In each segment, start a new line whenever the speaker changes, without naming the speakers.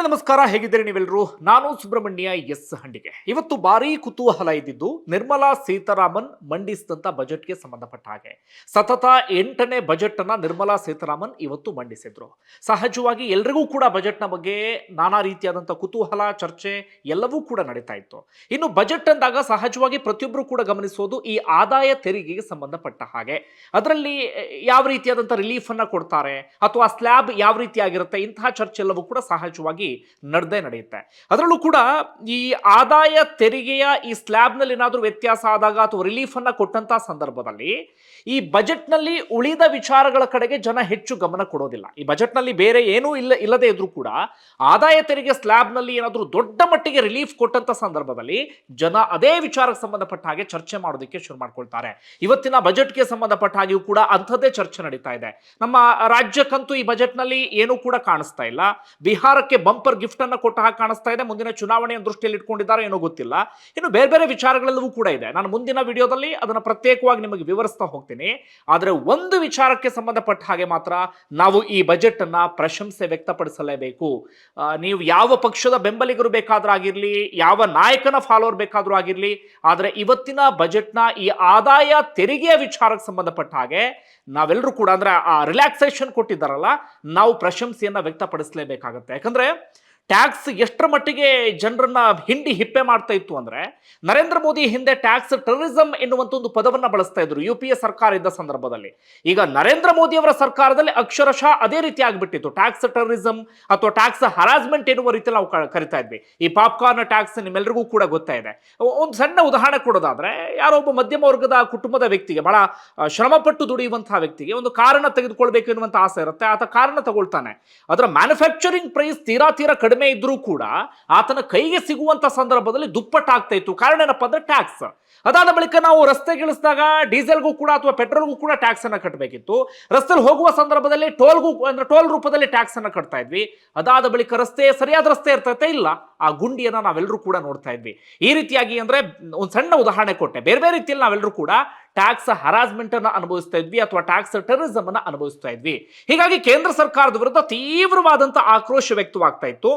ಬಂಧುಗಳು ನಮಸ್ಕಾರ, ಹೇಗಿದ್ದೀರಿ ನೀವೆಲ್ಲರೂ? ನಾನು ಸುಬ್ರಹ್ಮಣ್ಯ ಎಸ್ ಹಂಡಿಗೆ. ಇವತ್ತು ಭಾರಿ ಕುತೂಹಲ ಇದ್ದಿದ್ದು ನಿರ್ಮಲಾ ಸೀತಾರಾಮನ್ ಮಂಡಿಸಿದಂತ ಬಜೆಟ್ಗೆ ಸಂಬಂಧಪಟ್ಟ ಹಾಗೆ. ಸತತ ಎಂಟನೇ ಬಜೆಟ್ ಅನ್ನ ನಿರ್ಮಲಾ ಸೀತಾರಾಮನ್ ಇವತ್ತು ಮಂಡಿಸಿದ್ರು. ಸಹಜವಾಗಿ ಎಲ್ರಿಗೂ ಕೂಡ ಬಜೆಟ್ನ ಬಗ್ಗೆ ನಾನಾ ರೀತಿಯಾದಂಥ ಕುತೂಹಲ, ಚರ್ಚೆ ಎಲ್ಲವೂ ಕೂಡ ನಡೀತಾ ಇತ್ತು. ಇನ್ನು ಬಜೆಟ್ ಅಂದಾಗ ಸಹಜವಾಗಿ ಪ್ರತಿಯೊಬ್ಬರು ಕೂಡ ಗಮನಿಸೋದು ಈ ಆದಾಯ ತೆರಿಗೆಗೆ ಸಂಬಂಧಪಟ್ಟ ಹಾಗೆ. ಅದರಲ್ಲಿ ಯಾವ ರೀತಿಯಾದಂಥ ರಿಲೀಫ್ ಅನ್ನ ಕೊಡ್ತಾರೆ ಅಥವಾ ಸ್ಲ್ಯಾಬ್ ಯಾವ ರೀತಿಯಾಗಿರುತ್ತೆ, ಇಂತಹ ಚರ್ಚೆ ಎಲ್ಲವೂ ಕೂಡ ಸಹಜವಾಗಿ ನಡೆದೇ ನಡೆಯುತ್ತೆ. ಅದರಲ್ಲೂ ಕೂಡ ಈ ಆದಾಯ ತೆರಿಗೆಯ ಈ ಸ್ಲ್ಯಾಬ್ನಲ್ಲಿ ಏನಾದರೂ ವ್ಯತ್ಯಾಸ ಆದಾಗ ಅಥವಾ ರಿಲೀಫ್ ಅನ್ನ ಕೊಟ್ಟಂತ ಸಂದರ್ಭದಲ್ಲಿ ಈ ಬಜೆಟ್ನಲ್ಲಿ ಉಳಿದ ವಿಚಾರಗಳ ಕಡೆಗೆ ಜನ ಹೆಚ್ಚು ಗಮನ ಕೊಡೋದಿಲ್ಲ. ಈ ಬಜೆಟ್ನಲ್ಲಿ ಬೇರೆ ಏನೂ ಇಲ್ಲ, ಇಲ್ಲದೆ ಇದ್ರೂ ಕೂಡ ಆದಾಯ ತೆರಿಗೆ ಸ್ಲ್ಯಾಬ್ನಲ್ಲಿ ಏನಾದರೂ ದೊಡ್ಡ ಮಟ್ಟಿಗೆ ರಿಲೀಫ್ ಕೊಟ್ಟಂತ ಸಂದರ್ಭದಲ್ಲಿ ಜನ ಅದೇ ವಿಚಾರಕ್ಕೆ ಸಂಬಂಧಪಟ್ಟ ಹಾಗೆ ಚರ್ಚೆ ಮಾಡೋದಕ್ಕೆ ಶುರು ಮಾಡ್ಕೊಳ್ತಾರೆ. ಇವತ್ತಿನ ಬಜೆಟ್ಗೆ ಸಂಬಂಧಪಟ್ಟ ಹಾಗೆಯೂ ಕೂಡ ಅಂಥದ್ದೇ ಚರ್ಚೆ ನಡೀತಾ ಇದೆ. ನಮ್ಮ ರಾಜ್ಯಕ್ಕಂತೂ ಈ ಬಜೆಟ್ನಲ್ಲಿ ಏನೂ ಕೂಡ ಕಾಣಿಸ್ತಾ ಇಲ್ಲ. ಬಿಹಾರಕ್ಕೆ ಬಂಪರ್ ಗಿಫ್ಟ್ ಅನ್ನ ಕೊಟ್ಟ ಹಾಗೆ ಕಾಣಿಸ್ತಾ ಇದೆ. ಮುಂದಿನ ಚುನಾವಣೆಯ ದೃಷ್ಟಿಯಲ್ಲಿ ಇಟ್ಕೊಂಡಿದ್ದಾರೆ. ಏನೋ ಗೊತ್ತಿಲ್ಲ. ಇನ್ನು ಬೇರೆ ಬೇರೆ ವಿಚಾರಗಳೆಲ್ಲವೂ ಕೂಡ ಇದೆ. ನಾನು ಮುಂದಿನ ವಿಡಿಯೋದಲ್ಲಿ ಅದನ್ನು ಪ್ರತ್ಯೇಕವಾಗಿ ನಿಮಗೆ ವಿವರಿಸ್ತಾ ಹೋಗ್ತೀನಿ. ಆದರೆ ಒಂದು ವಿಚಾರಕ್ಕೆ ಸಂಬಂಧಪಟ್ಟ ಹಾಗೆ ಮಾತ್ರ ನಾವು ಈ ಬಜೆಟ್ ಅನ್ನ ಪ್ರಶಂಸೆ ವ್ಯಕ್ತಪಡಿಸಲೇಬೇಕು. ನೀವು ಯಾವ ಪಕ್ಷದ ಬೆಂಬಲಿಗರು ಬೇಕಾದ್ರಾಗಿರ್ಲಿ ಯಾವ ನಾಯಕನ ಫಾಲೋವರ್ ಬೇಕಾದ್ರೂ ಆಗಿರಲಿ, ಆದರೆ ಇವತ್ತಿನ ಬಜೆಟ್ನ ಈ ಆದಾಯ ತೆರಿಗೆಯ ವಿಚಾರಕ್ಕೆ ಸಂಬಂಧಪಟ್ಟ ಹಾಗೆ ನಾವೆಲ್ಲರೂ ಕೂಡ ಅಂದ್ರೆ ಆ ರಿಲ್ಯಾಕ್ಸೇಷನ್ ಕೊಟ್ಟಿದ್ದಾರಲ್ಲ, ನಾವು ಪ್ರಶಂಸೆಯನ್ನ ವ್ಯಕ್ತಪಡಿಸಲೇಬೇಕಾಗತ್ತೆ. ಯಾಕಂದ್ರೆ ಟ್ಯಾಕ್ಸ್ ಎಷ್ಟರ ಮಟ್ಟಿಗೆ ಜನರನ್ನ ಹಿಂಡಿ ಹಿಪ್ಪೆ ಮಾಡ್ತಾ ಇತ್ತು ಅಂದ್ರೆ ನರೇಂದ್ರ ಮೋದಿ ಹಿಂದೆ ಟ್ಯಾಕ್ಸ್ ಟೆರರಿಸಂ ಎನ್ನುವಂತ ಒಂದು ಪದವನ್ನ ಬಳಸ್ತಾ ಇದ್ರು ಯು ಪಿ ಎ ಸರ್ಕಾರ ಇದ್ದ ಸಂದರ್ಭದಲ್ಲಿ. ಈಗ ನರೇಂದ್ರ ಮೋದಿ ಅವರ ಸರ್ಕಾರದಲ್ಲಿ ಅಕ್ಷರಶಃ ಅದೇ ರೀತಿ ಆಗ್ಬಿಟ್ಟಿತ್ತು. ಟ್ಯಾಕ್ಸ್ ಟೆರರಿಸಂ ಅಥವಾ ಟ್ಯಾಕ್ಸ್ ಹರಾಸ್ಮೆಂಟ್ ಎನ್ನುವ ರೀತಿ ನಾವು ಕರಿತಾ ಇದ್ವಿ. ಈ ಪಾಪ್ಕಾರ್ನ್ ಟ್ಯಾಕ್ಸ್ ನಿಮ್ಮೆಲ್ಲರಿಗೂ ಕೂಡ ಗೊತ್ತಾ ಇದೆ. ಒಂದು ಸಣ್ಣ ಉದಾಹರಣೆ ಕೊಡೋದಾದ್ರೆ ಯಾರೋ ಒಬ್ಬ ಮಧ್ಯಮ ವರ್ಗದ ಕುಟುಂಬದ ವ್ಯಕ್ತಿಗೆ, ಬಹಳ ಶ್ರಮಪಟ್ಟು ದುಡಿಯುವಂತಹ ವ್ಯಕ್ತಿಗೆ ಒಂದು ಕಾರಣ ತೆಗೆದುಕೊಳ್ಬೇಕು ಎನ್ನುವಂತ ಆಸೆ ಇರುತ್ತೆ. ಆತ ಕಾರಣ ತಗೊಳ್ತಾನೆ. ಅದರ ಮ್ಯಾನುಫ್ಯಾಕ್ಚರಿಂಗ್ ಪ್ರೈಸ್ ತೀರಾ ತೀರಾ ಕಡಿಮೆ ಇದ್ರೂ ಕೂಡ ಆತನ ಕೈಗೆ ಸಿಗುವಂತ ಸಂದರ್ಭದಲ್ಲಿ ದುಪ್ಪಟ್ಟಾಗ್ತಾ ಇತ್ತು. ಕಾರಣ ಏನಪ್ಪಾ ಅಂದ್ರೆ ಟ್ಯಾಕ್ಸ್ ಅದಾದ ಬಳಿಕ ನಾವು ರಸ್ತೆಗಿಳಿಸಿದಾಗ ಡೀಸೆಲ್ಗೂ ಕೂಡ ಅಥವಾ ಪೆಟ್ರೋಲ್ಗೂ ಕೂಡ ಟ್ಯಾಕ್ಸ್ ಅನ್ನ ಕಟ್ಟಬೇಕಿತ್ತು ರಸ್ತೆಯಲ್ಲಿ ಹೋಗುವ ಸಂದರ್ಭದಲ್ಲಿ ಟೋಲ್ಗೂ ಅಂದ್ರೆ ಟೋಲ್ ರೂಪದಲ್ಲಿ ಟ್ಯಾಕ್ಸ್ ಅನ್ನ ಕಟ್ತಾ ಇದ್ವಿ. ಅದಾದ ಬಳಿಕ ರಸ್ತೆ ಸರಿಯಾದ ರಸ್ತೆ ಇರ್ತೈತೆ ಇಲ್ಲ, ಆ ಗುಂಡಿಯನ್ನ ನಾವೆಲ್ಲರೂ ಕೂಡ ನೋಡ್ತಾ ಇದ್ವಿ. ಈ ರೀತಿಯಾಗಿ ಅಂದ್ರೆ ಒಂದು ಸಣ್ಣ ಉದಾಹರಣೆ ಕೊಟ್ಟೆ. ಬೇರೆ ಬೇರೆ ರೀತಿಯಲ್ಲಿ ನಾವೆಲ್ಲರೂ ಕೂಡ ಟ್ಯಾಕ್ಸ್ ಹರಾಸ್ಮೆಂಟ್ ಅನ್ನ ಅನುಭವಿಸ್ತಾ ಇದ್ವಿ ಅಥವಾ ಟ್ಯಾಕ್ಸ್ ಟೆರರಿಸಮ್ ಅನ್ನ ಅನುಭವಿಸ್ತಾ ಇದ್ವಿ. ಹೀಗಾಗಿ ಕೇಂದ್ರ ಸರ್ಕಾರದ ವಿರುದ್ಧ ತೀವ್ರವಾದಂತಹ ಆಕ್ರೋಶ ವ್ಯಕ್ತವಾಗ್ತಾ ಇತ್ತು.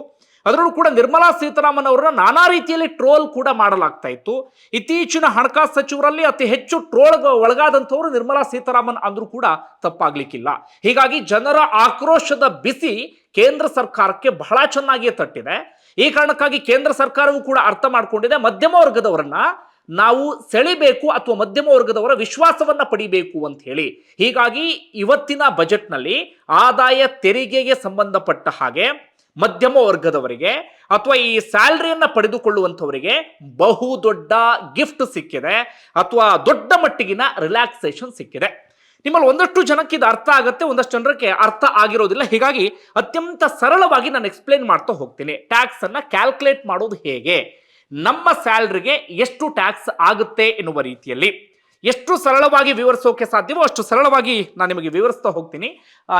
ಅದರಲ್ಲೂ ಕೂಡ ನಿರ್ಮಲಾ ಸೀತಾರಾಮನ್ ಅವರನ್ನ ನಾನಾ ರೀತಿಯಲ್ಲಿ ಟ್ರೋಲ್ ಕೂಡ ಮಾಡಲಾಗ್ತಾ ಇತ್ತು. ಇತ್ತೀಚಿನ ಹಣಕಾಸು ಸಚಿವರಲ್ಲಿ ಅತಿ ಹೆಚ್ಚು ಟ್ರೋಲ್ ಒಳಗಾದಂಥವರು ನಿರ್ಮಲಾ ಸೀತಾರಾಮನ್ ಅಂದ್ರೂ ಕೂಡ ತಪ್ಪಾಗ್ಲಿಕ್ಕಿಲ್ಲ. ಹೀಗಾಗಿ ಜನರ ಆಕ್ರೋಶದ ಬಿಸಿ ಕೇಂದ್ರ ಸರ್ಕಾರಕ್ಕೆ ಬಹಳ ಚೆನ್ನಾಗಿಯೇ ತಟ್ಟಿದೆ. ಈ ಕಾರಣಕ್ಕಾಗಿ ಕೇಂದ್ರ ಸರ್ಕಾರವೂ ಕೂಡ ಅರ್ಥ ಮಾಡಿಕೊಂಡಿದೆ. ಮಧ್ಯಮ ವರ್ಗದವರನ್ನ ನಾವು ಸೆಳಿಬೇಕು ಅಥವಾ ಮಧ್ಯಮ ವರ್ಗದವರ ವಿಶ್ವಾಸವನ್ನ ಪಡಿಬೇಕು ಅಂತ ಹೇಳಿ. ಹೀಗಾಗಿ ಇವತ್ತಿನ ಬಜೆಟ್ನಲ್ಲಿ ಆದಾಯ ತೆರಿಗೆಗೆ ಸಂಬಂಧಪಟ್ಟ ಹಾಗೆ ಮಧ್ಯಮ ವರ್ಗದವರಿಗೆ ಅಥವಾ ಈ ಸ್ಯಾಲ್ರಿಯನ್ನು ಪಡೆದುಕೊಳ್ಳುವಂಥವರಿಗೆ ಬಹು ದೊಡ್ಡ ಗಿಫ್ಟ್ ಸಿಕ್ಕಿದೆ. ಅಥವಾ ದೊಡ್ಡ ಮಟ್ಟಿಗಿನ ರಿಲ್ಯಾಕ್ಸೇಷನ್ ಸಿಕ್ಕಿದೆ. ನಿಮ್ಮಲ್ಲಿ ಒಂದಷ್ಟು ಜನಕ್ಕೆ ಇದು ಅರ್ಥ ಆಗುತ್ತೆ, ಒಂದಷ್ಟು ಜನರಿಗೆ ಅರ್ಥ ಆಗಿರೋದಿಲ್ಲ. ಹೀಗಾಗಿ ಅತ್ಯಂತ ಸರಳವಾಗಿ ನಾನು ಎಕ್ಸ್ಪ್ಲೇನ್ ಮಾಡ್ತಾ ಹೋಗ್ತೀನಿ. ಟ್ಯಾಕ್ಸ್ ಅನ್ನ ಕ್ಯಾಲ್ಕುಲೇಟ್ ಮಾಡೋದು ಹೇಗೆ? ನಮ್ಮ ಸ್ಯಾಲ್ರಿಗೆ ಎಷ್ಟು ಟ್ಯಾಕ್ಸ್ ಆಗುತ್ತೆ ಎನ್ನುವ ರೀತಿಯಲ್ಲಿ. ಎಷ್ಟು ಸರಳವಾಗಿ ವಿವರಿಸೋಕೆ ಸಾಧ್ಯವೋ ಅಷ್ಟು ಸರಳವಾಗಿ ನಾನು ನಿಮಗೆ ವಿವರಿಸ್ತಾ ಹೋಗ್ತೀನಿ.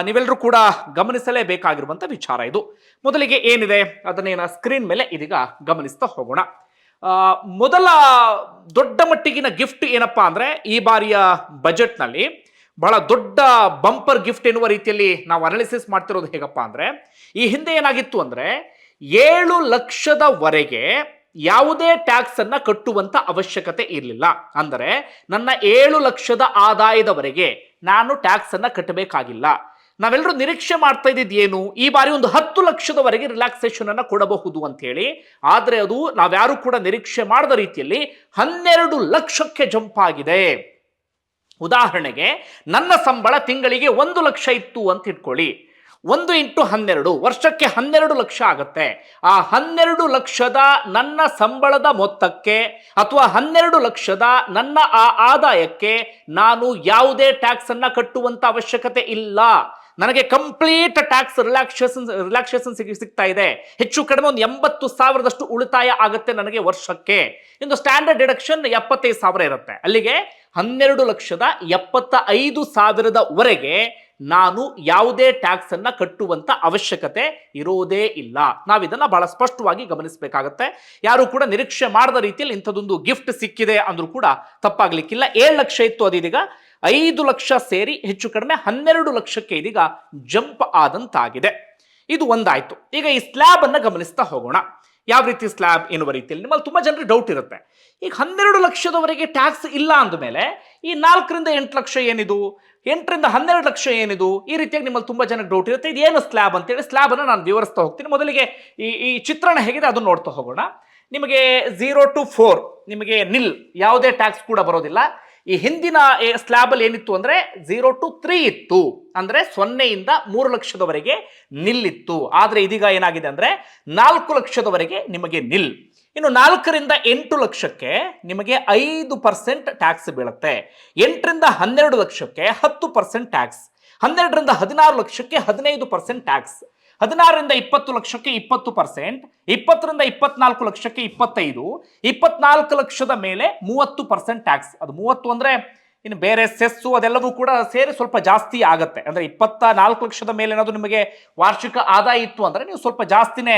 ನೀವೆಲ್ಲರೂ ಕೂಡ ಗಮನಿಸಲೇಬೇಕಾಗಿರುವಂಥ ವಿಚಾರ ಇದು. ಮೊದಲಿಗೆ ಏನಿದೆ? ಅದನ್ನೇನ ಸ್ಕ್ರೀನ್ ಮೇಲೆ ಇದೀಗ ಗಮನಿಸ್ತಾ ಹೋಗೋಣ. ಮೊದಲ ದೊಡ್ಡ ಮಟ್ಟಿಗಿನ ಗಿಫ್ಟ್ ಏನಪ್ಪಾ ಅಂದರೆ ಈ ಬಾರಿಯ ಬಜೆಟ್ನಲ್ಲಿ ಬಹಳ ದೊಡ್ಡ ಬಂಪರ್ ಗಿಫ್ಟ್ ಎನ್ನುವ ರೀತಿಯಲ್ಲಿ ನಾವು ಅನಾಲಿಸಿಸ್ ಮಾಡ್ತಿರೋದು ಹೇಗಪ್ಪ ಅಂದರೆ, ಈ ಹಿಂದೆ ಏನಾಗಿತ್ತು ಅಂದರೆ ಏಳು ಲಕ್ಷದವರೆಗೆ ಯಾವುದೇ ಟ್ಯಾಕ್ಸ್ ಅನ್ನ ಕಟ್ಟುವಂತ ಅವಶ್ಯಕತೆ ಇರಲಿಲ್ಲ. ಅಂದರೆ ನನ್ನ ಏಳು ಲಕ್ಷದ ಆದಾಯದವರೆಗೆ ನಾನು ಟ್ಯಾಕ್ಸ್ ಅನ್ನ ಕಟ್ಟಬೇಕಾಗಿಲ್ಲ. ನಾವೆಲ್ಲರೂ ನಿರೀಕ್ಷೆ ಮಾಡ್ತಾ ಇದ್ದಿದ್ದು ಏನು ಈ ಬಾರಿ ಒಂದು ಹತ್ತು ಲಕ್ಷದವರೆಗೆ ರಿಲ್ಯಾಕ್ಸೇಷನ್ ಅನ್ನು ಕೊಡಬಹುದು ಅಂತ ಹೇಳಿ ಆದ್ರೆ ಅದು ನಾವ್ಯಾರು ಕೂಡ ನಿರೀಕ್ಷೆ ಮಾಡದ ರೀತಿಯಲ್ಲಿ ಹನ್ನೆರಡು ಲಕ್ಷಕ್ಕೆ ಜಂಪ್ ಆಗಿದೆ. ಉದಾಹರಣೆಗೆ ನನ್ನ ಸಂಬಳ ತಿಂಗಳಿಗೆ ಒಂದು ಲಕ್ಷ ಇತ್ತು ಅಂತ ಇಟ್ಕೊಳ್ಳಿ. ಒಂದು ಇಂಟು ಹನ್ನೆರಡು, ವರ್ಷಕ್ಕೆ ಹನ್ನೆರಡು ಲಕ್ಷ ಆಗುತ್ತೆ. ಆ ಹನ್ನೆರಡು ಲಕ್ಷದ ನನ್ನ ಸಂಬಳದ ಮೊತ್ತಕ್ಕೆ ಅಥವಾ ಹನ್ನೆರಡು ಲಕ್ಷದ ನನ್ನ ಆ ಆದಾಯಕ್ಕೆ ನಾನು ಯಾವುದೇ ಟ್ಯಾಕ್ಸ್ ಅನ್ನ ಕಟ್ಟುವಂತ ಅವಶ್ಯಕತೆ ಇಲ್ಲ. ನನಗೆ ಕಂಪ್ಲೀಟ್ ಟ್ಯಾಕ್ಸ್ ರಿಲ್ಯಾಕ್ಸೇಷನ್ ರಿಲ್ಯಾಕ್ಸೇಷನ್ ಸಿಗ್ತಾ ಇದೆ. ಹೆಚ್ಚು ಕಡಿಮೆ ಒಂದು ಎಂಬತ್ತು ಸಾವಿರದಷ್ಟು ಉಳಿತಾಯ ಆಗುತ್ತೆ ನನಗೆ ವರ್ಷಕ್ಕೆ. ಇಂದು ಸ್ಟ್ಯಾಂಡರ್ಡ್ ಡಿಡಕ್ಷನ್ ಎಪ್ಪತ್ತೈದು ಸಾವಿರ ಇರುತ್ತೆ. ಅಲ್ಲಿಗೆ ಹನ್ನೆರಡು ಲಕ್ಷದ ಎಪ್ಪತ್ತ ಐದು ಸಾವಿರದವರೆಗೆ ನಾನು ಯಾವುದೇ ಟ್ಯಾಕ್ಸ್ ಅನ್ನ ಕಟ್ಟುವಂತ ಅವಶ್ಯಕತೆ ಇರೋದೇ ಇಲ್ಲ. ನಾವಿದನ್ನ ಬಹಳ ಸ್ಪಷ್ಟವಾಗಿ ಗಮನಿಸಬೇಕಾಗತ್ತೆ. ಯಾರು ಕೂಡ ನಿರೀಕ್ಷೆ ಮಾಡದ ರೀತಿಯಲ್ಲಿ ಇಂಥದೊಂದು ಗಿಫ್ಟ್ ಸಿಕ್ಕಿದೆ ಅಂದ್ರೂ ಕೂಡ ತಪ್ಪಾಗ್ಲಿಕ್ಕಿಲ್ಲ. ಏಳು ಲಕ್ಷ ಇತ್ತು ಅದೀಗ ಐದು ಲಕ್ಷ ಸೇರಿ ಹೆಚ್ಚು ಕಡಿಮೆ ಹನ್ನೆರಡು ಲಕ್ಷಕ್ಕೆ ಇದೀಗ ಜಂಪ್ ಆದಂತಾಗಿದೆ. ಇದು ಒಂದಾಯ್ತು. ಈಗ ಈ ಸ್ಲ್ಯಾಬ್ ಅನ್ನ ಗಮನಿಸ್ತಾ ಹೋಗೋಣ. ಯಾವ ರೀತಿ ಸ್ಲ್ಯಾಬ್ ಎನ್ನುವ ರೀತಿಯಲ್ಲಿ? ನಿಮ್ಮಲ್ಲಿ ತುಂಬ ಜನರಿಗೆ ಡೌಟ್ ಇರುತ್ತೆ. ಈಗ ಹನ್ನೆರಡು ಲಕ್ಷದವರೆಗೆ ಟ್ಯಾಕ್ಸ್ ಇಲ್ಲ ಅಂದಮೇಲೆ ಈ ನಾಲ್ಕರಿಂದ ಎಂಟು ಲಕ್ಷ ಏನಿದು? ಎಂಟರಿಂದ ಹನ್ನೆರಡು ಲಕ್ಷ ಏನಿದು? ಈ ರೀತಿಯಾಗಿ ನಿಮ್ಮಲ್ಲಿ ತುಂಬ ಜನಕ್ಕೆ ಡೌಟ್ ಇರುತ್ತೆ. ಇದು ಏನು ಸ್ಲ್ಯಾಬ್ ಅಂತೇಳಿ ಸ್ಲ್ಯಾಬ್ ಅನ್ನು ನಾನು ವಿವರಿಸ್ತಾ ಹೋಗ್ತೀನಿ. ಮೊದಲಿಗೆ ಈ ಈ ಚಿತ್ರಣ ಹೇಗಿದೆ ಅದನ್ನು ನೋಡ್ತಾ ಹೋಗೋಣ. ನಿಮಗೆ ಝೀರೋ ಟು ಫೋರ್ ನಿಮಗೆ ನಿಲ್ ಯಾವುದೇ ಟ್ಯಾಕ್ಸ್ ಕೂಡ ಬರೋದಿಲ್ಲ. ಈ ಹಿಂದಿನ ಸ್ಲ್ಯಾಬ್ ಅಲ್ಲಿ ಏನಿತ್ತು ಅಂದ್ರೆ ಝೀರೋ ಟು ತ್ರೀ ಇತ್ತು. ಅಂದ್ರೆ ಸೊನ್ನೆಯಿಂದ ಮೂರು ಲಕ್ಷದವರೆಗೆ ನಿಲ್ಲಿತ್ತು. ಆದರೆ ಇದೀಗ ಏನಾಗಿದೆ ಅಂದ್ರೆ ನಾಲ್ಕು ಲಕ್ಷದವರೆಗೆ ನಿಮಗೆ ನಿಲ್. ಇನ್ನು ನಾಲ್ಕರಿಂದ ಎಂಟು ಲಕ್ಷಕ್ಕೆ ನಿಮಗೆ ಐದು ಪರ್ಸೆಂಟ್ ಟ್ಯಾಕ್ಸ್ ಬೀಳುತ್ತೆ. ಎಂಟರಿಂದ ಹನ್ನೆರಡು ಲಕ್ಷಕ್ಕೆ ಹತ್ತು ಪರ್ಸೆಂಟ್ ಟ್ಯಾಕ್ಸ್ ಹನ್ನೆರಡರಿಂದ ಹದಿನಾರು ಲಕ್ಷಕ್ಕೆ ಹದಿನೈದು ಪರ್ಸೆಂಟ್ ಟ್ಯಾಕ್ಸ್ ಹದಿನಾರರಿಂದ ಇಪ್ಪತ್ತು ಲಕ್ಷಕ್ಕೆ ಇಪ್ಪತ್ತು ಪರ್ಸೆಂಟ್, ಇಪ್ಪತ್ತರಿಂದ ಇಪ್ಪತ್ನಾಲ್ಕು ಲಕ್ಷಕ್ಕೆ ಇಪ್ಪತ್ತೈದು, ಇಪ್ಪತ್ನಾಲ್ಕು ಲಕ್ಷದ ಮೇಲೆ ಮೂವತ್ತು ಪರ್ಸೆಂಟ್ ಟ್ಯಾಕ್ಸ್. ಅದು ಮೂವತ್ತು ಅಂದ್ರೆ ಇನ್ನು ಬೇರೆ ಸೆಸ್ಸು ಅದೆಲ್ಲವೂ ಕೂಡ ಸೇರಿ ಸ್ವಲ್ಪ ಜಾಸ್ತಿ ಆಗುತ್ತೆ. ಅಂದ್ರೆ ಇಪ್ಪತ್ತ ನಾಲ್ಕು ಲಕ್ಷದ ಮೇಲೆ ಏನಾದ್ರು ನಿಮಗೆ ವಾರ್ಷಿಕ ಆದಾಯ ಇತ್ತು ಅಂದ್ರೆ ನೀವು ಸ್ವಲ್ಪ ಜಾಸ್ತಿನೇ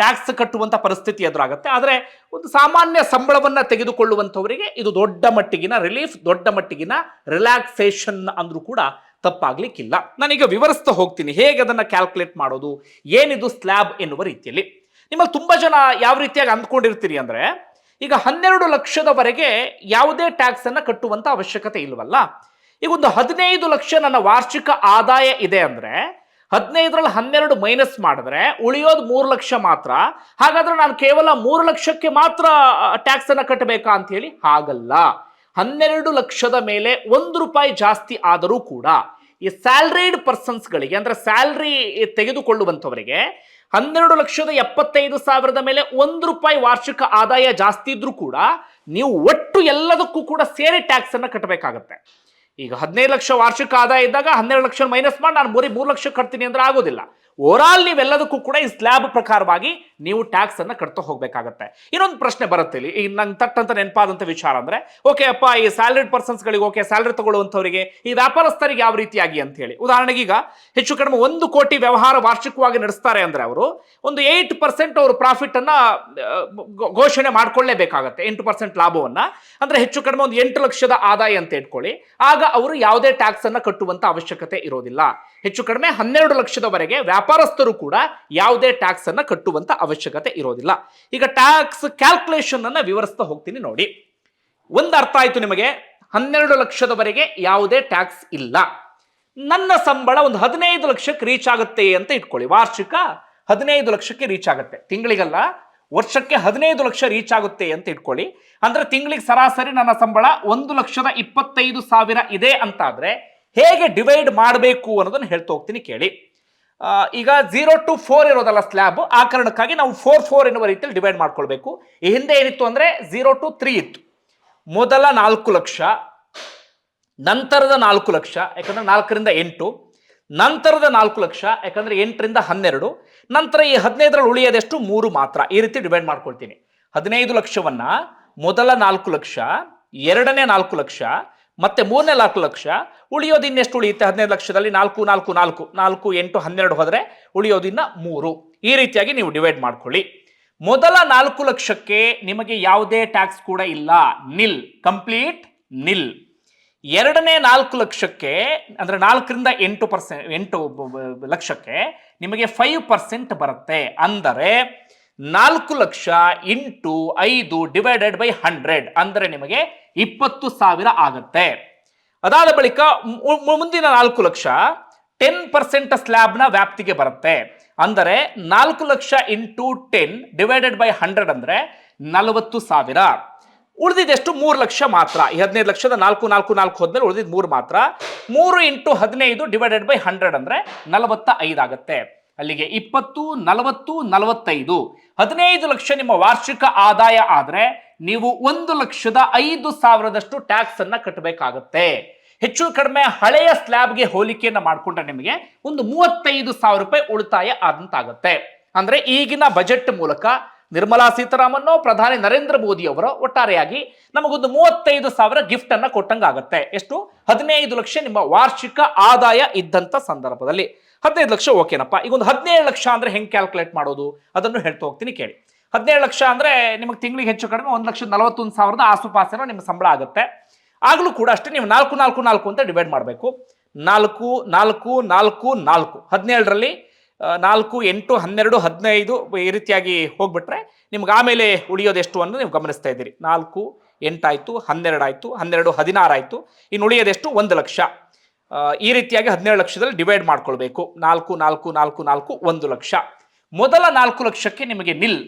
ಟ್ಯಾಕ್ಸ್ ಕಟ್ಟುವಂಥ ಪರಿಸ್ಥಿತಿ ಎದುರಾಗುತ್ತೆ. ಆದರೆ ಒಂದು ಸಾಮಾನ್ಯ ಸಂಬಳವನ್ನು ತೆಗೆದುಕೊಳ್ಳುವಂಥವರಿಗೆ ಇದು ದೊಡ್ಡ ಮಟ್ಟಿಗಿನ ರಿಲೀಫ್ ದೊಡ್ಡ ಮಟ್ಟಿಗಿನ ರಿಲ್ಯಾಕ್ಸೇಷನ್ ಅಂದ್ರೂ ಕೂಡ ತಪ್ಪಾಗ್ಲಿಕ್ಕಿಲ್ಲ. ನಾನೀಗ ವಿವರಿಸ್ತಾ ಹೋಗ್ತೀನಿ. ಹೇಗೆ ಅದನ್ನ ಕ್ಯಾಲ್ಕುಲೇಟ್ ಮಾಡೋದು? ಏನಿದು ಸ್ಲ್ಯಾಬ್ ಎನ್ನುವ ರೀತಿಯಲ್ಲಿ. ನಿಮ್ಮಲ್ಲಿ ತುಂಬಾ ಜನ ಯಾವ ರೀತಿಯಾಗಿ ಅಂದ್ಕೊಂಡಿರ್ತೀರಿ ಅಂದ್ರೆ, ಈಗ ಹನ್ನೆರಡು ಲಕ್ಷದವರೆಗೆ ಯಾವುದೇ ಟ್ಯಾಕ್ಸ್ ಕಟ್ಟುವಂಥ ಅವಶ್ಯಕತೆ ಇಲ್ವಲ್ಲ? ಈಗ ಒಂದು ಹದಿನೈದು ಲಕ್ಷ ನನ್ನ ವಾರ್ಷಿಕ ಆದಾಯ ಇದೆ ಅಂದ್ರೆ, ಹದಿನೈದರಲ್ಲಿ ಹನ್ನೆರಡು ಮೈನಸ್ ಮಾಡಿದ್ರೆ, ಉಳಿಯೋದು ಮೂರು ಲಕ್ಷ ಮಾತ್ರ. ಹಾಗಾದ್ರೆ ನಾನು ಕೇವಲ ಮೂರು ಲಕ್ಷಕ್ಕೆ ಮಾತ್ರ ಟ್ಯಾಕ್ಸ್ ಅನ್ನ ಕಟ್ಟಬೇಕಾ ಅಂತ ಹೇಳಿ? ಹಾಗಲ್ಲ. ಹನ್ನೆರಡು ಲಕ್ಷದ ಮೇಲೆ ಒಂದು ರೂಪಾಯಿ ಜಾಸ್ತಿ ಆದರೂ ಕೂಡ ಈ ಸ್ಯಾಲ್ರಿಡ್ ಪರ್ಸನ್ಸ್ಗಳಿಗೆ ಅಂದ್ರೆ ಸ್ಯಾಲ್ರಿ ತೆಗೆದುಕೊಳ್ಳುವಂಥವರಿಗೆ, ಹನ್ನೆರಡು ಲಕ್ಷದ ಎಪ್ಪತ್ತೈದು ಸಾವಿರದ ಮೇಲೆ ಒಂದು ರೂಪಾಯಿ ವಾರ್ಷಿಕ ಆದಾಯ ಜಾಸ್ತಿ ಇದ್ರೂ ಕೂಡ ನೀವು ಒಟ್ಟು ಎಲ್ಲದಕ್ಕೂ ಕೂಡ ಸೇರಿ ಟ್ಯಾಕ್ಸ್ ಅನ್ನ ಕಟ್ಟಬೇಕಾಗತ್ತೆ. ಈಗ ಹದಿನೈದು ಲಕ್ಷ ವಾರ್ಷಿಕ ಆದಾಯ ಇದ್ದಾಗ ಹನ್ನೆರಡು ಲಕ್ಷ ಮೈನಸ್ ಮಾಡಿ, ನಾನು ಬರೀ ಮೂರು ಲಕ್ಷ ಕಟ್ತೀನಿ ಅಂದ್ರೆ ಆಗೋದಿಲ್ಲ. ಓವರಾಲ್ ನೀವೆಲ್ಲದಕ್ಕೂ ಕೂಡ ಈ ಸ್ಲ್ಯಾಬ್ ಪ್ರಕಾರವಾಗಿ ನೀವು ಟ್ಯಾಕ್ಸ್ ಅನ್ನ ಕಟ್ತಾ ಹೋಗ್ಬೇಕಾಗತ್ತೆ. ಇನ್ನೊಂದು ಪ್ರಶ್ನೆ ಬರುತ್ತೆ ಇಲ್ಲಿ. ಈಗ ನಂಗೆ ತಟ್ಟಂತ ನೆನಪಾದಂತ ವಿಚಾರ ಅಂದ್ರೆ ಓಕೆ ಅಪ್ಪ, ಈ ಸ್ಯಾಲರಿಡ್ ಪರ್ಸನ್ಸ್ಗಳಿಗೆ ಓಕೆ ಸ್ಯಾಲರಿ ತಗೊಳ್ಳುವಂಥವರಿಗೆ ಈ ವ್ಯಾಪಾರಸ್ಥರಿಗೆ ಯಾವ ರೀತಿಯಾಗಿ ಅಂತ ಹೇಳಿ. ಉದಾಹರಣೆಗೆ ಈಗ ಹೆಚ್ಚು ಕಡಿಮೆ ಒಂದು ಕೋಟಿ ವ್ಯವಹಾರ ವಾರ್ಷಿಕವಾಗಿ ನಡೆಸ್ತಾರೆ ಅಂದ್ರೆ ಅವರು ಒಂದು ಏಟ್ ಪರ್ಸೆಂಟ್ ಅವರು ಪ್ರಾಫಿಟ್ ಅನ್ನ ಘೋಷಣೆ ಮಾಡ್ಕೊಳ್ಳೇಬೇಕಾಗತ್ತೆ. ಎಂಟು ಪರ್ಸೆಂಟ್ ಲಾಭವನ್ನ. ಅಂದ್ರೆ ಹೆಚ್ಚು ಕಡಿಮೆ ಒಂದು ಎಂಟು ಲಕ್ಷದ ಆದಾಯ ಅಂತ ಇಟ್ಕೊಳ್ಳಿ. ಆಗ ಅವರು ಯಾವುದೇ ಟ್ಯಾಕ್ಸ್ ಅನ್ನ ಕಟ್ಟುವಂತ ಅವಶ್ಯಕತೆ ಇರೋದಿಲ್ಲ. ಹೆಚ್ಚು ಕಡಿಮೆ ಹನ್ನೆರಡು ಲಕ್ಷದವರೆಗೆ ವ್ಯಾಪಾರಸ್ಥರು ಕೂಡ ಯಾವುದೇ ಟ್ಯಾಕ್ಸ್ ಅನ್ನ ಕಟ್ಟುವಂತ ಅವಶ್ಯಕತೆ ಇರೋದಿಲ್ಲ. ಈಗ ಟ್ಯಾಕ್ಸ್ ಕ್ಯಾಲ್ಕುಲೇಷನ್ ಅನ್ನ ವಿವರಿಸ್ತಾ ಹೋಗ್ತೀನಿ ನೋಡಿ. ಒಂದು ಅರ್ಥ ಆಯ್ತು ನಿಮಗೆ? ಹನ್ನೆರಡು ಲಕ್ಷದವರೆಗೆ ಯಾವುದೇ ಟ್ಯಾಕ್ಸ್ ಇಲ್ಲ. ನನ್ನ ಸಂಬಳ ಒಂದು ಹದಿನೈದು ಲಕ್ಷಕ್ಕೆ ರೀಚ್ ಆಗುತ್ತೆ ಅಂತ ಇಟ್ಕೊಳ್ಳಿ. ವಾರ್ಷಿಕ ಹದಿನೈದು ಲಕ್ಷಕ್ಕೆ ರೀಚ್ ಆಗುತ್ತೆ. ತಿಂಗಳಿಗಲ್ಲ, ವರ್ಷಕ್ಕೆ ಹದಿನೈದು ಲಕ್ಷ ರೀಚ್ ಆಗುತ್ತೆ ಅಂತ ಇಟ್ಕೊಳ್ಳಿ. ಅಂದ್ರೆ ತಿಂಗಳಿಗೆ ಸರಾಸರಿ ನನ್ನ ಸಂಬಳ ಒಂದು ಲಕ್ಷದ ಇಪ್ಪತ್ತೈದು ಸಾವಿರ ಇದೆ ಅಂತಾದ್ರೆ ಹೇಗೆ ಡಿವೈಡ್ ಮಾಡಬೇಕು ಅನ್ನೋದನ್ನ ಹೇಳ್ತಾ ಹೋಗ್ತೀನಿ ಕೇಳಿ. ಈಗ ಝೀರೋ ಟು ಫೋರ್ ಇರೋದಲ್ಲ ಸ್ಲ್ಯಾಬ್ ಆ ಕಾರಣಕ್ಕಾಗಿ ನಾವು ಫೋರ್ ಫೋರ್ ಎನ್ನುವ ರೀತಿಯಲ್ಲಿ ಡಿವೈಡ್ ಮಾಡ್ಕೊಳ್ಬೇಕು. ಈ ಹಿಂದೆ ಏನಿತ್ತು ಅಂದ್ರೆ ಝೀರೋ ಟು ತ್ರೀ ಇತ್ತು. ಮೊದಲ ನಾಲ್ಕು ಲಕ್ಷ, ನಂತರದ ನಾಲ್ಕು ಲಕ್ಷ, ಯಾಕಂದ್ರೆ ನಾಲ್ಕರಿಂದ ಎಂಟು, ನಂತರದ ನಾಲ್ಕು ಲಕ್ಷ, ಯಾಕಂದ್ರೆ ಎಂಟರಿಂದ ಹನ್ನೆರಡು, ನಂತರ ಈ ಹದಿನೈದರಲ್ಲಿ ಉಳಿಯೋದೆಷ್ಟು? ಮೂರು ಮಾತ್ರ. ಈ ರೀತಿ ಡಿವೈಡ್ ಮಾಡ್ಕೊಳ್ತೀನಿ. ಹದಿನೈದು ಲಕ್ಷವನ್ನ ಮೊದಲ ನಾಲ್ಕು ಲಕ್ಷ, ಎರಡನೇ ನಾಲ್ಕು ಲಕ್ಷ ಮತ್ತೆ ಮೂರನೇ ನಾಲ್ಕು ಲಕ್ಷ, ಉಳಿಯೋದು ಇನ್ನೆಷ್ಟು ಉಳಿಯುತ್ತೆ? ಹದಿನೈದು ಲಕ್ಷದಲ್ಲಿ ನಾಲ್ಕು ನಾಲ್ಕು ನಾಲ್ಕು ನಾಲ್ಕು, ಎಂಟು, ಹನ್ನೆರಡು ಹೋದರೆ ಉಳಿಯೋದಿನ್ನ ಮೂರು. ಈ ರೀತಿಯಾಗಿ ನೀವು ಡಿವೈಡ್ ಮಾಡ್ಕೊಳ್ಳಿ. ಮೊದಲ ನಾಲ್ಕು ಲಕ್ಷಕ್ಕೆ ನಿಮಗೆ ಯಾವುದೇ ಟ್ಯಾಕ್ಸ್ ಕೂಡ ಇಲ್ಲ. Nil complete nil. ಎರಡನೇ ನಾಲ್ಕು ಲಕ್ಷಕ್ಕೆ, ಅಂದರೆ ನಾಲ್ಕರಿಂದ ಎಂಟು ಪರ್ಸೆಂಟ್ ಎಂಟು ಲಕ್ಷಕ್ಕೆ ನಿಮಗೆ ಫೈವ್ ಪರ್ಸೆಂಟ್ ಬರುತ್ತೆ. ಅಂದರೆ ನಾಲ್ಕು ಲಕ್ಷ ಇಂಟು ಐದು ಡಿವೈಡೆಡ್ ಬೈ ಹಂಡ್ರೆಡ್ ಅಂದರೆ ನಿಮಗೆ ಇಪ್ಪತ್ತು ಸಾವಿರ ಆಗುತ್ತೆ. ಅದಾದ ಬಳಿಕ ಮುಂದಿನ ನಾಲ್ಕು ಲಕ್ಷ ಟೆನ್ ಪರ್ಸೆಂಟ್ ಸ್ಲ್ಯಾಬ್ನ ವ್ಯಾಪ್ತಿಗೆ ಬರುತ್ತೆ. ಅಂದರೆ ನಾಲ್ಕು lakh into ten divided by hundred ಅಂದ್ರೆ ನಲವತ್ತು ಸಾವಿರ. ಉಳಿದಿದ್ದೆಷ್ಟು ಮೂರು ಲಕ್ಷ ಮಾತ್ರ. ಈ ಹದಿನೈದು ಲಕ್ಷದ ನಾಲ್ಕು ನಾಲ್ಕು ನಾಲ್ಕು ಹೋದ್ಮೇಲೆ ಉಳಿದಿದ್ದು ಮೂರು ಮಾತ್ರ. ಮೂರು ಇಂಟು ಹದಿನೈದು ಡಿವೈಡೆಡ್ ಬೈ ಹಂಡ್ರೆಡ್ ಅಂದ್ರೆ ನಲವತ್ತ ಐದಾಗತ್ತೆ ಅಲ್ಲಿಗೆ ಇಪ್ಪತ್ತು, ನಲವತ್ತು, ನಲವತ್ತೈದು. ಹದಿನೈದು ಲಕ್ಷ ನಿಮ್ಮ ವಾರ್ಷಿಕ ಆದಾಯ ಆದರೆ ನೀವು ಒಂದು ಲಕ್ಷದ ಐದು ಸಾವಿರದಷ್ಟು ಟ್ಯಾಕ್ಸ್ ಅನ್ನ ಕಟ್ಟಬೇಕಾಗತ್ತೆ ಹೆಚ್ಚು ಕಡಿಮೆ ಹಳೆಯ ಸ್ಲ್ಯಾಬ್ಗೆ ಹೋಲಿಕೆಯನ್ನ ಮಾಡಿಕೊಂಡ್ರೆ ನಿಮಗೆ ಒಂದು ಮೂವತ್ತೈದು ಸಾವಿರ ರೂಪಾಯಿ ಉಳಿತಾಯ ಆದಂತಾಗುತ್ತೆ. ಅಂದ್ರೆ ಈಗಿನ ಬಜೆಟ್ ಮೂಲಕ ನಿರ್ಮಲಾ ಸೀತಾರಾಮನ್ ಪ್ರಧಾನಿ ನರೇಂದ್ರ ಮೋದಿ ಅವರ ಒಟ್ಟಾರೆಯಾಗಿ ನಮಗೊಂದು ಮೂವತ್ತೈದು ಸಾವಿರ ಗಿಫ್ಟ್ ಅನ್ನ ಕೊಟ್ಟಂಗಾಗತ್ತೆ. ಎಷ್ಟು? ಹದಿನೈದು ಲಕ್ಷ ನಿಮ್ಮ ವಾರ್ಷಿಕ ಆದಾಯ ಇದ್ದಂತ ಸಂದರ್ಭದಲ್ಲಿ. ಹದಿನೈದು ಲಕ್ಷ ಓಕೆನಪ್ಪ. ಈಗ ಒಂದು ಹದಿನೇಳು ಲಕ್ಷ ಅಂದ್ರೆ ಹೆಂಗೆ ಕ್ಯಾಲ್ಕುಲೇಟ್ ಮಾಡೋದು? ಅದನ್ನು ಹೇಳ್ತಾ ಹೋಗ್ತೀನಿ ಕೇಳಿ. ಹದಿನೇಳು ಲಕ್ಷ ಅಂದ್ರೆ ನಿಮಗೆ ತಿಂಗಳಿಗೆ ಹೆಚ್ಚು ಕಡಿಮೆ ಒಂದು ಲಕ್ಷದ ನಲವತ್ತೊಂದು ಸಾವಿರದ ಆಸುಪಾಸಿನ ನಿಮ್ಮ ಸಂಬಳ ಆಗುತ್ತೆ. ಆಗಲೂ ಕೂಡ ಅಷ್ಟೇ ನೀವು ನಾಲ್ಕು ನಾಲ್ಕು ನಾಲ್ಕು ಅಂತ ಡಿವೈಡ್ ಮಾಡಬೇಕು. ನಾಲ್ಕು ನಾಲ್ಕು ನಾಲ್ಕು ನಾಲ್ಕು. ಹದಿನೇಳರಲ್ಲಿ
ನಾಲ್ಕು, ಎಂಟು, ಹನ್ನೆರಡು, ಹದಿನೈದು ಈ ರೀತಿಯಾಗಿ ಹೋಗ್ಬಿಟ್ರೆ ನಿಮ್ಗೆ ಆಮೇಲೆ ಉಳಿಯೋದು ಎಷ್ಟು ಅನ್ನೋದು ನೀವು ಗಮನಿಸ್ತಾ ಇದ್ದೀರಿ. ನಾಲ್ಕು, ಎಂಟಾಯಿತು ಹನ್ನೆರಡು ಆಯಿತು ಹನ್ನೆರಡು ಹದಿನಾರು ಆಯಿತು ಇನ್ನು ಉಳಿಯೋದೆಷ್ಟು ಒಂದು ಲಕ್ಷ. ಈ ರೀತಿಯಾಗಿ ಹದಿನೇಳು ಲಕ್ಷದಲ್ಲಿ ಡಿವೈಡ್ ಮಾಡ್ಕೊಳ್ಬೇಕು. ನಾಲ್ಕು ನಾಲ್ಕು ನಾಲ್ಕು ನಾಲ್ಕು, ಒಂದು ಲಕ್ಷ. ಮೊದಲ ನಾಲ್ಕು ಲಕ್ಷಕ್ಕೆ ನಿಮಗೆ ನಿಲ್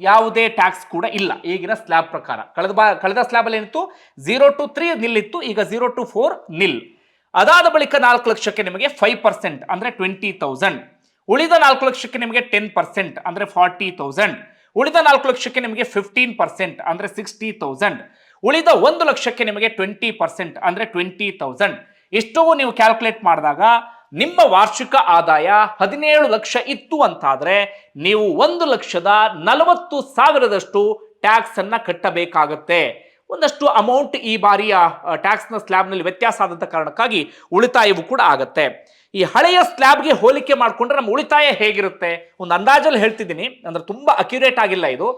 ಯಾವುದೇ ಟ್ಯಾಕ್ಸ್ ಕೂಡ ಇಲ್ಲ. ಈಗಿನ ಸ್ಲ್ಯಾಬ್ ಪ್ರಕಾರ. ಕಳೆದ ಬಾ, ಕಳೆದ ಸ್ಲ್ಯಾಬಲ್ಲಿ ಏನಿತ್ತು? ಝೀರೋ ಟು ತ್ರೀ ನಿಲ್ ಇತ್ತು ಈಗ ಝೀರೋ ಟು ಫೋರ್ ನಿಲ್. ಅದಾದ ಬಳಿಕ ನಾಲ್ಕು ಲಕ್ಷಕ್ಕೆ ನಿಮಗೆ ಫೈವ್ ಪರ್ಸೆಂಟ್ ಅಂದರೆ ಟ್ವೆಂಟಿ ತೌಸಂಡ್ ಉಳಿದ ನಾಲ್ಕು ಲಕ್ಷಕ್ಕೆ ನಿಮಗೆ ಟೆನ್ ಪರ್ಸೆಂಟ್ ಅಂದರೆ ಫಾರ್ಟಿ ತೌಸಂಡ್ ಉಳಿದ ನಾಲ್ಕು ಲಕ್ಷಕ್ಕೆ ನಿಮಗೆ ಫಿಫ್ಟೀನ್ ಪರ್ಸೆಂಟ್ ಅಂದರೆ ಸಿಕ್ಸ್ಟಿ ತೌಸಂಡ್ ಉಳಿದ ಒಂದು ಲಕ್ಷಕ್ಕೆ ನಿಮಗೆ ಟ್ವೆಂಟಿ ಪರ್ಸೆಂಟ್ ಅಂದರೆ ಟ್ವೆಂಟಿ ತೌಸಂಡ್ ಇಷ್ಟು ನೀವು ಕ್ಯಾಲ್ಕುಲೇಟ್ ಮಾಡಿದಾಗ ನಿಮ್ಮ ವಾರ್ಷಿಕ ಆದಾಯ ಹದಿನೇಳು ಲಕ್ಷ ಇತ್ತು ಅಂತಾದ್ರೆ ನೀವು ಒಂದು ಲಕ್ಷದ ನಲವತ್ತು ಸಾವಿರದಷ್ಟು ಟ್ಯಾಕ್ಸ್ ಅನ್ನ ಕಟ್ಟಬೇಕಾಗತ್ತೆ. ಒಂದಷ್ಟು ಅಮೌಂಟ್ ಈ ಬಾರಿಯ ಟ್ಯಾಕ್ಸ್ನ ಸ್ಲ್ಯಾಬ್ನಲ್ಲಿ ವ್ಯತ್ಯಾಸ ಆದಂಥ ಕಾರಣಕ್ಕಾಗಿ ಉಳಿತಾಯವು ಕೂಡ ಆಗತ್ತೆ. ಈ ಹಳೆಯ ಸ್ಲ್ಯಾಬ್ಗೆ ಹೋಲಿಕೆ ಮಾಡಿಕೊಂಡ್ರೆ ನಮ್ಮ ಉಳಿತಾಯ ಹೇಗಿರುತ್ತೆ? ಒಂದು ಅಂದಾಜಲ್ಲಿ ಹೇಳ್ತಿದ್ದೀನಿ, ಅಂದ್ರೆ ತುಂಬ ಅಕ್ಯುರೇಟ್ ಆಗಿಲ್ಲ ಇದು.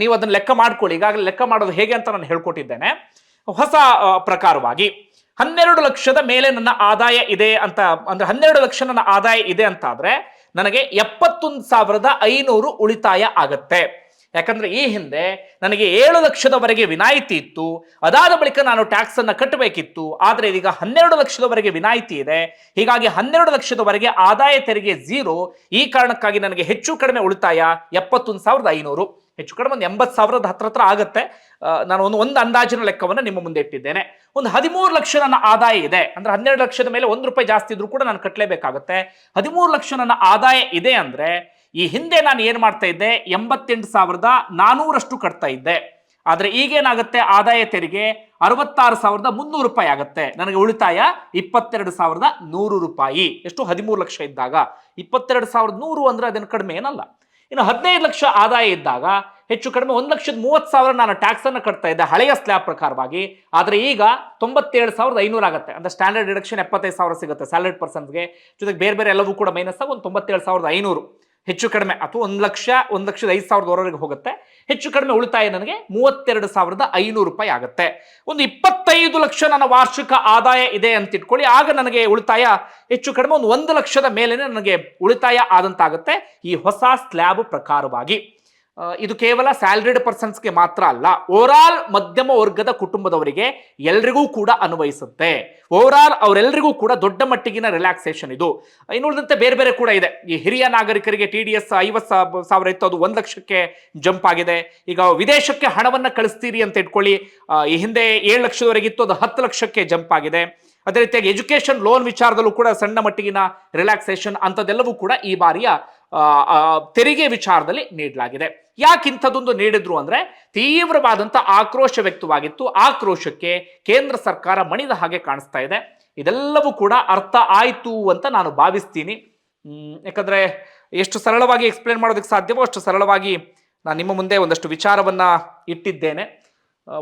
ನೀವು ಅದನ್ನ ಲೆಕ್ಕ ಮಾಡ್ಕೊಳ್ಳಿ. ಈಗಾಗಲೇ ಲೆಕ್ಕ ಮಾಡೋದು ಹೇಗೆ ಅಂತ ನಾನು ಹೇಳ್ಕೊಟ್ಟಿದ್ದೇನೆ. ಹೊಸ ಪ್ರಕಾರವಾಗಿ. ಹನ್ನೆರಡು ಲಕ್ಷದ ಮೇಲೆ ನನ್ನ ಆದಾಯ ಇದೆ ಅಂತ, ಅಂದ್ರೆ ಹನ್ನೆರಡು ಲಕ್ಷ ನನ್ನ ಆದಾಯ ಇದೆ ಅಂತ ಆದ್ರೆ ನನಗೆ ಎಪ್ಪತ್ತೊಂದು ಸಾವಿರದ ಐನೂರು ಉಳಿತಾಯ ಆಗತ್ತೆ. ಯಾಕಂದ್ರೆ ಈ ಹಿಂದೆ ನನಗೆ ಏಳು ಲಕ್ಷದವರೆಗೆ ವಿನಾಯಿತಿ ಇತ್ತು. ಅದಾದ ಬಳಿಕ ನಾನು ಟ್ಯಾಕ್ಸ್ ಅನ್ನ ಕಟ್ಟಬೇಕಿತ್ತು. ಆದರೆ ಇದೀಗ ಹನ್ನೆರಡು ಲಕ್ಷದವರೆಗೆ ವಿನಾಯಿತಿ ಇದೆ. ಹೀಗಾಗಿ ಹನ್ನೆರಡು ಲಕ್ಷದವರೆಗೆ ಆದಾಯ ತೆರಿಗೆ ಝೀರೋ ಈ ಕಾರಣಕ್ಕಾಗಿ ನನಗೆ ಹೆಚ್ಚು ಕಡಿಮೆ ಉಳಿತಾಯ ಎಪ್ಪತ್ತೊಂದು ಸಾವಿರದ ಐನೂರು. ಹೆಚ್ಚು ಕಡಿಮೆ ಒಂದು ಎಂಬತ್ತು ಸಾವಿರದ ಹತ್ರ ಹತ್ರ ಆಗುತ್ತೆ. ನಾನು ಒಂದು ಒಂದು ಅಂದಾಜಿನ ಲೆಕ್ಕವನ್ನು ನಿಮ್ಮ ಮುಂದೆ ಇಟ್ಟಿದ್ದೇನೆ. ಒಂದು ಹದಿಮೂರು ಲಕ್ಷ ನನ್ನ ಆದಾಯ ಇದೆ. ಅಂದ್ರೆ ಹನ್ನೆರಡು ಲಕ್ಷದ ಮೇಲೆ ಒಂದು ರೂಪಾಯಿ ಜಾಸ್ತಿ ಇದ್ರೂ ಕೂಡ ನಾನು ಕಟ್ಟಲೇಬೇಕಾಗುತ್ತೆ ಹದಿಮೂರು ಲಕ್ಷ ನನ್ನ ಆದಾಯ ಇದೆ ಅಂದ್ರೆ ಈ ಹಿಂದೆ ನಾನು ಏನು ಮಾಡ್ತಾ ಇದ್ದೆ? ಎಂಬತ್ತೆಂಟು ಸಾವಿರದ ನಾನೂರಷ್ಟು ಕಟ್ತಾ ಇದ್ದೆ. ಆದರೆ ಈಗೇನಾಗುತ್ತೆ? ಆದಾಯ ತೆರಿಗೆ ಅರವತ್ತಾರು ಸಾವಿರದ ಮುನ್ನೂರು ರೂಪಾಯಿ ಆಗುತ್ತೆ. ನನಗೆ ಉಳಿತಾಯ ಇಪ್ಪತ್ತೆರಡು ಸಾವಿರದ ನೂರು ರೂಪಾಯಿ. ಎಷ್ಟು? ಹದಿಮೂರು ಲಕ್ಷ ಇದ್ದಾಗ. ಇಪ್ಪತ್ತೆರಡು ಸಾವಿರದ ನೂರು ಅಂದ್ರೆ ಅದನ್ನು ಕಡಿಮೆ ಏನಲ್ಲ. ಇನ್ನು ಹದಿನೈದು ಲಕ್ಷ ಆದಾಯ ಇದ್ದಾಗ ಹೆಚ್ಚು ಕಡಿಮೆ ಒಂದು ಲಕ್ಷದ ಮೂವತ್ತು ಸಾವಿರ ನಾನು ಟ್ಯಾಕ್ಸ್ ಅನ್ನು ಕಟ್ತಾ ಇದ್ದೆ. ಹಳೆಯ ಸ್ಲ್ಯಾಬ್ ಪ್ರಕಾರವಾಗಿ. ಆದರೆ ಈಗ ತೊಂಬತ್ತೇಳು ಸಾವಿರದ ಐನೂರು ಆಗುತ್ತೆ. ಅಂದರೆ ಸ್ಟ್ಯಾಂಡರ್ಡ್ ಡಿಡಕ್ಷನ್ ಎಪ್ಪತ್ತೈದು ಸಾವಿರ ಸಿಗುತ್ತೆ ಸ್ಯಾಲರಿ ಪರ್ಸನ್ಸ್ಗೆ ಜೊತೆಗೆ ಬೇರೆ ಬೇರೆ ಎಲ್ಲವೂ ಕೂಡ ಮೈನಸ್ ಆಗಿ ಒಂದು ತೊಂಬತ್ತೇಳು ಸಾವಿರದ ಐನೂರು. ಹೆಚ್ಚು ಕಡಿಮೆ, ಅಥವಾ ಒಂದು ಲಕ್ಷ, ಒಂದು ಲಕ್ಷದ ಐದು ಸಾವಿರದವರೆಗೆ ಹೋಗುತ್ತೆ. ಹೆಚ್ಚು ಕಡಿಮೆ ಉಳಿತಾಯ ನನಗೆ ಮೂವತ್ತೆರಡು ಸಾವಿರದ ಐನೂರು ರೂಪಾಯಿ ಆಗುತ್ತೆ. ಒಂದು ಇಪ್ಪತ್ತೈದು ಲಕ್ಷ ನನ್ನ ವಾರ್ಷಿಕ ಆದಾಯ ಇದೆ ಅಂತ ಇಟ್ಕೊಳ್ಳಿ ಆಗ ನನಗೆ ಉಳಿತಾಯ ಹೆಚ್ಚು ಕಡಿಮೆ ಒಂದು ಒಂದು ಲಕ್ಷದ ಮೇಲೆ ನನಗೆ ಉಳಿತಾಯ ಆದಂತಾಗುತ್ತೆ. ಈ ಹೊಸ ಸ್ಲ್ಯಾಬ್ ಪ್ರಕಾರವಾಗಿ. ಇದು ಕೇವಲ ಸ್ಯಾಲ್ರಿಡ್ ಪರ್ಸನ್ಸ್ಗೆ ಮಾತ್ರ ಅಲ್ಲ, ಓವರಾಲ್ ಮಧ್ಯಮ ವರ್ಗದ ಕುಟುಂಬದವರಿಗೆ ಎಲ್ರಿಗೂ ಕೂಡ ಅನ್ವಯಿಸುತ್ತೆ. ಓವರಾಲ್ ಅವರೆಲ್ಲರಿಗೂ ಕೂಡ ದೊಡ್ಡ ಮಟ್ಟಿಗಿನ ರಿಲ್ಯಾಕ್ಸೇಷನ್ ಇದು. ಇನ್ನುಳಿದಂತೆ ಬೇರೆ ಬೇರೆ ಕೂಡ ಇದೆ. ಈ ಹಿರಿಯ ನಾಗರಿಕರಿಗೆ ಟಿ ಡಿ ಎಸ್ ಐವತ್ತು ಸಾವಿರ ಇತ್ತು, ಅದು ಒಂದು ಲಕ್ಷಕ್ಕೆ ಜಂಪ್ ಆಗಿದೆ. ಈಗ ವಿದೇಶಕ್ಕೆ ಹಣವನ್ನು ಕಳಿಸ್ತೀರಿ ಅಂತ ಇಟ್ಕೊಳ್ಳಿ ಈ ಹಿಂದೆ ಏಳು ಲಕ್ಷದವರೆಗೆ ಇತ್ತು, ಅದು ಹತ್ತು ಲಕ್ಷಕ್ಕೆ ಜಂಪ್ ಆಗಿದೆ. ಅದೇ ರೀತಿಯಾಗಿ ಎಜುಕೇಶನ್ ಲೋನ್ ವಿಚಾರದಲ್ಲೂ ಕೂಡ ಸಣ್ಣ ಮಟ್ಟಿಗಿನ ರಿಲ್ಯಾಕ್ಸೇಷನ್ ಅಂಥದ್ದೆಲ್ಲವೂ ಕೂಡ ಈ ಬಾರಿಯ ತೆರಿಗೆ ವಿಚಾರದಲ್ಲಿ ನೀಡಲಾಗಿದೆ. ಯಾಕೆ ಇಂಥದ್ದೊಂದು ನೀಡಿದ್ರು ಅಂದ್ರೆ ತೀವ್ರವಾದಂಥ ಆಕ್ರೋಶ ವ್ಯಕ್ತವಾಗಿತ್ತು. ಆಕ್ರೋಶಕ್ಕೆ ಕೇಂದ್ರ ಸರ್ಕಾರ ಮಣಿದ ಹಾಗೆ ಕಾಣಿಸ್ತಾ ಇದೆ. ಇದೆಲ್ಲವೂ ಕೂಡ ಅರ್ಥ ಆಯಿತು ಅಂತ ನಾನು ಭಾವಿಸ್ತೀನಿ. ಯಾಕಂದ್ರೆ ಎಷ್ಟು ಸರಳವಾಗಿ ಎಕ್ಸ್ಪ್ಲೇನ್ ಮಾಡೋದಕ್ಕೆ ಸಾಧ್ಯವೋ ಅಷ್ಟು ಸರಳವಾಗಿ ನಾನು ನಿಮ್ಮ ಮುಂದೆ ಒಂದಷ್ಟು ವಿಚಾರವನ್ನ ಇಟ್ಟಿದ್ದೇನೆ.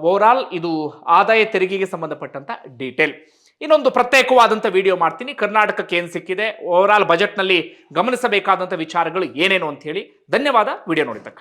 ಓವರಾಲ್ ಇದು ಆದಾಯ ತೆರಿಗೆಗೆ ಸಂಬಂಧಪಟ್ಟಂತ ಡೀಟೇಲ್ ಇನ್ನೊಂದು ಪ್ರತ್ಯೇಕವಾದಂಥ ವಿಡಿಯೋ ಮಾಡ್ತೀನಿ. ಕರ್ನಾಟಕಕ್ಕೆ ಏನು ಸಿಕ್ಕಿದೆ? ಓವರಾಲ್ ಬಜೆಟ್ನಲ್ಲಿ ಗಮನಿಸಬೇಕಾದಂಥ ವಿಚಾರಗಳು ಏನೇನು ಅಂತ ಹೇಳಿ ಧನ್ಯವಾದ. ವಿಡಿಯೋ ನೋಡಿದ್ದಕ್ಕಾಗಿ.